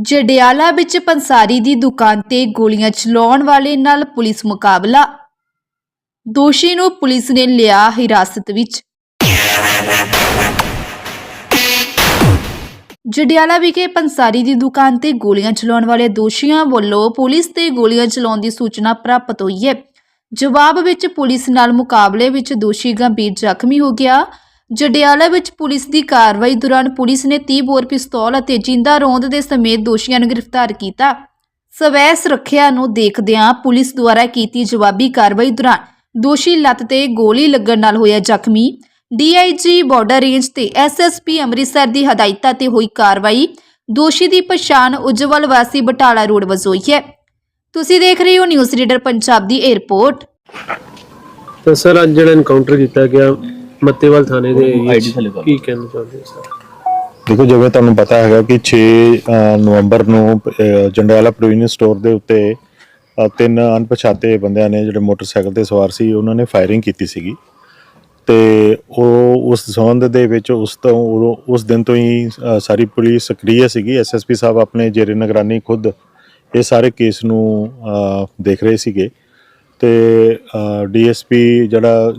ਜਡਿਆਲਾ ਵਿੱਚ ਪੰਸਾਰੀ ਦੀ ਦੁਕਾਨ ਤੇ ਗੋਲੀਆਂ ਚਲਾਉਣ ਵਾਲੇ ਨਾਲ ਪੁਲਿਸ ਮੁਕਾਬਲਾ। ਦੋਸ਼ੀ ਨੂੰ ਪੁਲਿਸ ਨੇ ਲਿਆ ਹਿਰਾਸਤ ਵਿੱਚ। ਜਡਿਆਲਾ ਵਿਖੇ ਪੰਸਾਰੀ ਦੀ ਦੁਕਾਨ ਤੇ ਗੋਲੀਆਂ ਚਲਾਉਣ ਵਾਲੇ ਦੋਸ਼ੀਆਂ ਵੱਲੋਂ ਪੁਲਿਸ ਤੇ ਗੋਲੀਆਂ ਚਲਾਉਣ ਦੀ ਸੂਚਨਾ ਪ੍ਰਾਪਤ ਹੋਈ ਹੈ। ਜਵਾਬ ਵਿੱਚ ਪੁਲਿਸ ਨਾਲ ਮੁਕਾਬਲੇ ਵਿੱਚ ਦੋਸ਼ੀ ਗੰਭੀਰ ਜ਼ਖਮੀ ਹੋ ਗਿਆ। ਜਡਿਆਲਾ ਵਿੱਚ ਪੁਲਿਸ ਦੀ ਕਾਰਵਾਈ ਦੌਰਾਨ ਪੁਲਿਸ ਨੇ 30 ਬੋਰ ਪਿਸਤੌਲ ਅਤੇ ਜਿੰਦਾ ਰੋਂਦ ਦੇ ਸਮੇਤ ਦੋਸ਼ੀਆਂ ਨੂੰ ਗ੍ਰਿਫਤਾਰ ਕੀਤਾ। ਸਵੈ ਸੁਰੱਖਿਆ ਨੂੰ ਦੇਖਦਿਆਂ ਪੁਲਿਸ ਦੁਆਰਾ ਕੀਤੀ ਜਵਾਬੀ ਕਾਰਵਾਈ ਦੌਰਾਨ ਦੋਸ਼ੀ ਲੱਤ ਤੇ ਗੋਲੀ ਲੱਗਣ ਨਾਲ ਹੋਇਆ ਜ਼ਖਮੀ। ਡੀਆਈਜੀ ਬਾਰਡਰ ਰੇਂਜ ਤੇ ਐਸਐਸਪੀ ਅੰਮ੍ਰਿਤਸਰ ਦੀ ਹਦਾਇਤਾਂ ਤੇ ਹੋਈ ਕਾਰਵਾਈ ਦੋਸ਼ੀ ਦੀ ਪਛਾਣ ਉਜਵਲ ਵਾਸੀ ਬਟਾਲਾ ਰੋਡ ਵਜੋਂ ਹੋਈ ਹੈ। ਤੁਸੀਂ ਦੇਖ ਰਹੇ ਹੋ ਨਿਊਜ਼ ਰੀਡਰ ਪੰਜਾਬ ਦੀ 에ਅਰਪੋਰਟ ਤਾਂ ਸਰ, ਅੱਜ ਜਿਹੜਾ ਐਨਕਾਊਂਟਰ ਕੀਤਾ ਗਿਆ ਮੱਤੇਵਾਲ ਥਾਣੇ ਦੇ ਥੱਲੇ ਕਰ। ਕੀ ਕਹਿਣਾ ਚਾਹੁੰਦੇ ਹੋ ਸਰ? ਦੇਖੋ ਜਿਵੇਂ ਤੁਹਾਨੂੰ ਪਤਾ ਹੈਗਾ ਕਿ 6 ਅ, ਨਵੰਬਰ ਨੂੰ ਅ, ਜੰਡਿਆਲਾ ਪ੍ਰੋਵੀਨੀਅਸ ਸਟੋਰ ਦੇ ਉੱਤੇ ਅ, ਤਿੰਨ ਅਣਪਛਾਤੇ ਬੰਦਿਆਂ ਨੇ ਜਿਹੜੇ ਮੋਟਰਸਾਈਕਲ ਤੇ ਸਵਾਰ ਸੀ ਉਹਨਾਂ ਨੇ ਫਾਇਰਿੰਗ ਕੀਤੀ ਸੀਗੀ। ਤੇ ਉਹ ਉਸ ਸੰਬੰਧ ਦੇ ਵਿੱਚ ਉਸ ਤੋਂ ਉਦੋਂ- ਉਸ ਦਿਨ ਤੋਂ ਹੀ ਅ, ਸਾਰੀ ਪੁਲਿਸ ਸਕਰੀਏ ਸੀਗੀ। ਐਸਐਸਪੀ ਸਾਹਿਬ ਆਪਣੇ ਜੇਰੇ ਨਿਗਰਾਨੀ ਖੁਦ ਇਹ ਸਾਰੇ ਕੇਸ ਨੂੰ ਅ, ਦੇਖ ਰਹੇ ਸੀਗੇ। ਤੇ ਡੀਐਸਪੀ ਜਿਹੜਾ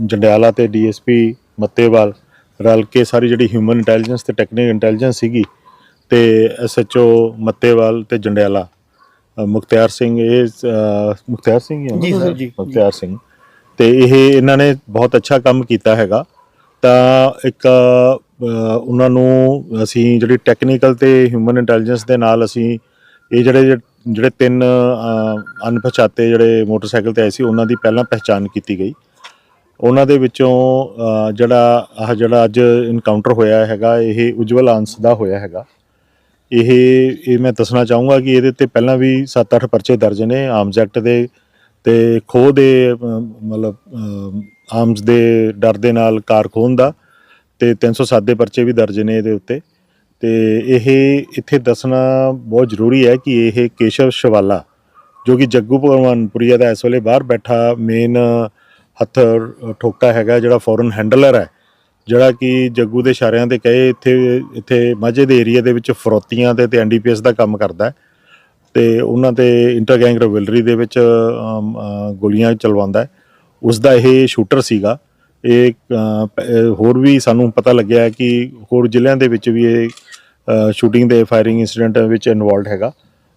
ਜੰਡਿਆਲਾ ਤੇ ਡੀਐਸਪੀ ਮੱਤੇਵਾਲ ਰਲ ਕੇ ਸਾਰੀ ਜਿਹੜੀ ਹਿਊਮਨ ਇੰਟੈਲੀਜੈਂਸ ਤੇ ਟੈਕਨੀਕਲ ਇੰਟੈਲੀਜੈਂਸ ਸੀਗੀ ਤੇ ਐਸਐਚਓ ਮੱਤੇਵਾਲ ਤੇ ਜੰਡਿਆਲਾ ਮੁਖਤਿਆਰ ਸਿੰਘ ਇਹ ਮੁਖਤਿਆਰ ਸਿੰਘ ਹੀ? ਜੀ ਸਰ, ਜੀ। ਮੁਖਤਿਆਰ ਸਿੰਘ ਤੇ ਇਹ ਇਹਨਾਂ ਨੇ ਬਹੁਤ ਅੱਛਾ ਕੰਮ ਕੀਤਾ ਹੈਗਾ ਤਾਂ ਇੱਕ ਉਹਨਾਂ ਨੂੰ ਅਸੀਂ ਜਿਹੜੀ ਟੈਕਨੀਕਲ ਤੇ ਹਿਊਮਨ ਇੰਟੈਲੀਜੈਂਸ ਦੇ ਨਾਲ ਅਸੀਂ ਇਹ ਜਿਹੜੇ ਜਿਹੜੇ ਤਿੰਨ ਅਣਪਛਾਤੇ ਜਿਹੜੇ ਮੋਟਰਸਾਈਕਲ ਤੇ ਆਏ ਸੀ, ਉਹਨਾਂ ਦੀ ਪਹਿਲਾਂ ਪਹਿਚਾਣ ਕੀਤੀ ਗਈ। ਉਹਨਾਂ ਦੇ ਵਿੱਚੋਂ ਜਿਹੜਾ, ਆਹ ਜਿਹੜਾ ਅੱਜ ਇਨਕਾਊਂਟਰ ਹੋਇਆ ਹੈਗਾ, ਇਹ ਉਜਵਲ ਅੰਸ ਦਾ ਹੋਇਆ ਹੈਗਾ। ਇਹ ਇਹ ਮੈਂ ਦੱਸਣਾ ਚਾਹੂੰਗਾ ਕਿ ਇਹਦੇ ਤੇ ਪਹਿਲਾਂ ਵੀ 7-8 ਪਰਚੇ ਦਰਜ ਨੇ ਆਰਮਸ ਐਕਟ ਦੇ ਤੇ ਖੋਹ ਦੇ ਮਤਲਬ ਆਰਮਸ ਦੇ ਡਰ ਦੇ ਨਾਲ ਕਾਰ ਖੋਹਣ ਦਾ ਤੇ 307 ਦੇ ਪਰਚੇ ਵੀ ਦਰਜ ਨੇ ਇਹਦੇ ਉੱਤੇ। ਤੇ ਇਹ ਇੱਥੇ ਦੱਸਣਾ ਬਹੁਤ ਜ਼ਰੂਰੀ ਹੈ ਕਿ ਇਹ ਕੇਸ਼ਵ ਸ਼ਵਾਲਾ, ਜੋ ਕਿ ਜੱਗੂ ਭਗਵਾਨਪੁਰੀਆ ਦਾ ਇਸ ਵੇਲੇ ਬਾਹਰ ਬੈਠਾ ਮੇਨ ਹੱਥ ਠੋਕਾ ਹੈਗਾ, ਜਿਹੜਾ ਫੋਰਨ ਹੈਂਡਲਰ ਹੈ, ਜਿਹੜਾ ਕਿ ਜੱਗੂ ਦੇ ਇਸ਼ਾਰਿਆਂ ਤੇ ਕਹੇ ਇੱਥੇ ਇੱਥੇ ਮਾਝੇ ਦੇ ਏਰੀਆ ਦੇ ਵਿੱਚ ਫਰੋਤੀਆਂ ਤੇ ਤੇ ਐਨਡੀਪੀਐਸ ਦਾ ਕੰਮ ਕਰਦਾ ਹੈ ਤੇ ਉਹਨਾਂ ਤੇ ਇੰਟਰ ਗੈਂਗ ਰਿਵਲਰੀ ਦੇ ਵਿੱਚ ਗੋਲੀਆਂ ਚਲਵਾਉਂਦਾ ਹੈ। ਉਸ ਦਾ ਇਹ ਸ਼ੂਟਰ ਸੀਗਾ। ਇਹ ਹੋਰ ਵੀ ਸਾਨੂੰ ਪਤਾ ਲੱਗਿਆ ਹੈ ਕਿ ਹੋਰ ਜ਼ਿਲ੍ਹਿਆਂ ਦੇ ਵਿੱਚ ਵੀ ਇਹ ਸ਼ੂਟਿੰਗ ਦੇ ਫਾਇਰਿੰਗ ਇਨਸੀਡੈਂਟ ਵਿੱਚ ਇਨਵੋਲਡ ਹੈਗਾ।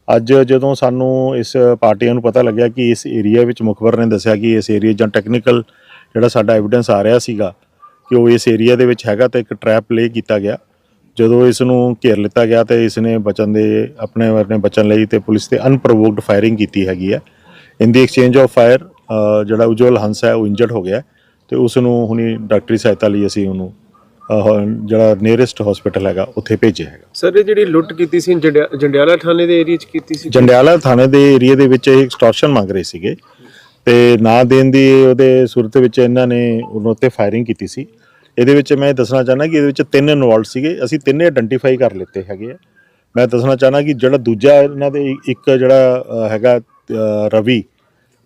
ਅੱਜ ਜਦੋਂ ਸਾਨੂੰ ਇਸ ਪਾਰਟੀਆਂ ਨੂੰ ਪਤਾ ਲੱਗਿਆ ਕਿ ਇਸ ਏਰੀਆ ਵਿੱਚ ਮੁਖਬਰ ਨੇ ਦੱਸਿਆ ਕਿ ਇਸ ਏਰੀਆ ਜਾਂ ਟੈਕਨੀਕਲ ਜਿਹੜਾ ਸਾਡਾ ਐਵੀਡੈਂਸ ਆ ਰਿਹਾ ਸੀਗਾ ਕਿ ਉਹ ਇਸ ਏਰੀਆ ਦੇ ਵਿੱਚ ਹੈਗਾ ਤਾਂ ਇੱਕ ਟਰੈਪ ਪਲੇ ਕੀਤਾ ਗਿਆ। ਜਦੋਂ ਇਸ ਨੂੰ ਘੇਰ ਲਿੱਤਾ ਗਿਆ ਤੇ ਇਸ ਨੇ ਬਚਣ ਦੇ, ਆਪਣੇ ਆਪਣੇ ਬਚਣ ਲਈ ਤੇ ਪੁਲਿਸ ਤੇ ਅਨਪ੍ਰੋਵੋਕਡ ਫਾਇਰਿੰਗ ਕੀਤੀ ਹੈਗੀ ਹੈ। In the exchange of fire ਜਿਹੜਾ ਉਜਵਲ ਹੰਸ ਹੈ, ਉਹ ਇੰਜਰਡ ਹੋ ਗਿਆ ਤੇ ਉਸ ਨੂੰ ਹੁਣੀ ਡਾਕਟਰੀ ਸਹਾਇਤਾ ਲਈ ਅਸੀਂ ਉਹਨੂੰ ਅਹ, ਜਿਹੜਾ ਨੀਅਰੈਸਟ ਹਸਪੀਟਲ ਹੈਗਾ ਉੱਥੇ ਭੇਜਿਆ ਹੈਗਾ। ਸਰ ਇਹ ਜਿਹੜੀ ਲੁੱਟ ਕੀਤੀ ਸੀ ਜੰਡਿਆ- ਜੰਡਿਆਲਾ ਥਾਣੇ ਦੇ ਏਰੀਆ 'ਚ ਕੀਤੀ ਸੀ? ਜੰਡਿਆਲਾ ਥਾਣੇ ਦੇ ਏਰੀਆ ਦੇ ਵਿੱਚ ਇਹ ਐਕਸਟੋਰਸ਼ਨ ਮੰਗ ਰਹੇ ਸੀਗੇ। ਤੇ ਨਾ ਦੇਣ ਦੀ ਉਹਦੇ ਸੂਰਤ ਵਿੱਚ ਇਹਨਾਂ ਨੇ ਉਹਨਾਂ ਉੱਤੇ ਫਾਇਰਿੰਗ ਕੀਤੀ ਸੀ। ਇਹਦੇ ਵਿੱਚ ਮੈਂ ਇਹ ਦੱਸਣਾ ਚਾਹਨਾ ਕਿ ਇਹਦੇ ਵਿੱਚ ਤਿੰਨ ਇਨਵੋਲਡ ਸੀਗੇ। ਅਸੀਂ ਤਿੰਨੇ ਆਇਡੈਂਟੀਫਾਈ ਕਰ ਲਿੱਤੇ ਹੈਗੇ ਆ। ਮੈਂ ਦੱਸਣਾ ਚਾਹਨਾ ਕਿ ਜਿਹੜਾ ਦੂਜਾ ਇਹਨਾਂ ਦੇ ਇੱਕ ਜਿਹੜਾ ਅ, ਹੈਗਾ ਅ, ਰਵੀ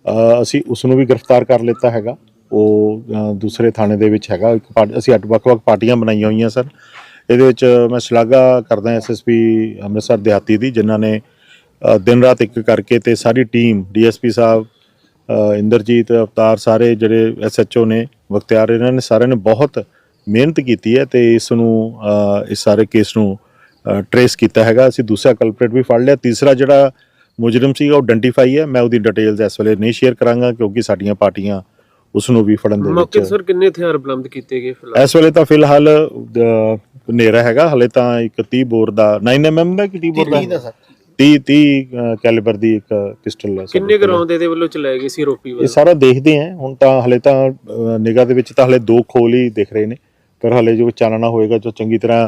ਅ, ਅਸੀਂ ਉਸ ਨੂੰ ਵੀ ਗ੍ਰਿਫਤਾਰ ਕਰ ਲਿੱਤਾ ਹੈਗਾ। ਉਹ ਦੂਸਰੇ ਥਾਣੇ ਦੇ ਵਿੱਚ ਹੈਗਾ। ਇੱਕ ਪਾਰਟ- ਅਸੀਂ ਅੱਡ ਵੱਖ-ਵੱਖ ਪਾਰਟੀਆਂ ਬਣਾਈਆਂ ਹੋਈਆਂ ਸਰ ਇਹਦੇ ਵਿੱਚ ਮੈਂ ਸ਼ਲਾਘਾ ਕਰਦਾ ਐਸਐਸਪੀ ਅੰਮ੍ਰਿਤਸਰ ਦਿਹਾਤੀ ਦੀ, ਜਿਨ੍ਹਾਂ ਨੇ ਦਿਨ ਰਾਤ ਇੱਕ ਕਰਕੇ ਤੇ ਸਾਰੀ ਟੀਮ ਡੀਐਸਪੀ ਸਾਹਿਬ ਇੰਦਰਜੀਤ, ਅਵਤਾਰ ਸਾਰੇ ਜਿਹੜੇ ਐਸਐਚਓ ਨੇ, ਵਖਤਿਆਰ, ਇਹਨਾਂ ਨੇ ਸਾਰਿਆਂ ਨੇ ਬਹੁਤ ਮਿਹਨਤ ਕੀਤੀ ਹੈ ਤੇ ਇਸ ਨੂੰ ਇਸ ਸਾਰੇ ਕੇਸ ਨੂੰ ਟਰੇਸ ਕੀਤਾ ਹੈਗਾ। ਅਸੀਂ ਦੂਸਰਾ ਕਲਪਰੇਟ ਵੀ ਫੜ ਲਿਆ। ਤੀਸਰਾ ਜਿਹੜਾ ਮੁਜਰਮ ਸੀ ਉਹ ਆਇਡੈਂਟੀਫਾਈ ਹੈ। ਮੈਂ ਉਹਦੀ ਡਿਟੇਲਸ ਇਸ ਵੇਲੇ ਨਹੀਂ ਸ਼ੇਅਰ ਕਰਾਂਗਾ, ਕਿਉਂਕਿ ਸਾਡੀਆਂ ਪਾਰਟੀਆਂ ਉਸ ਨੂੰ ਵੀ ਫੜਨ ਦੇ ਮੌਕੇ ਵਿੱਚ। ਸਰ ਕਿੰਨੇ ਹਥਿਆਰ ਬਰਾਮਦ ਕੀਤੇ ਗਏ ਫਿਲਹਾਲ? ਇਸ ਵੇਲੇ ਤਾਂ ਫਿਲਹਾਲ ਅ, ਹਨੇਰਾ ਹੈਗਾ। ਹਲੇ ਤਾਂ ਇੱਕ 30 ਬੋਰ ਦਾ 9mm ਦਾ ਕਿ 30 ਬੋਰ ਦਾ? 30 30 ਕੈਲੀਬਰ ਦੀ ਇੱਕ ਪਿਸਟਲ ਹੈ ਸਾਡੇ ਕਿੰਨੇ ਕੋਲ। ਗਰਾਉਂਡ ਇਹਦੇ ਵੱਲੋਂ ਚਲਾਏ ਗਏ ਸੀ ਆਰੋਪੀ ਇਹ ਵੱਲੋਂ? ਸਾਰਾ ਦੇਖਦੇ ਆਂ ਹੁਣ ਤਾਂ ਹਲੇ ਤਾਂ ਨਿਗਾਹ ਦੇ ਵਿੱਚ ਤਾਂ ਹਲੇ ਦੋ ਖੋਲ ਹੀ ਦਿਖ ਰਹੇ ਨੇ। ਪਰ ਹਲੇ ਜੋ ਚਾਨਣਾ ਹੋਏਗਾ ਜੋ ਚੰਗੀ ਤਰ੍ਹਾਂ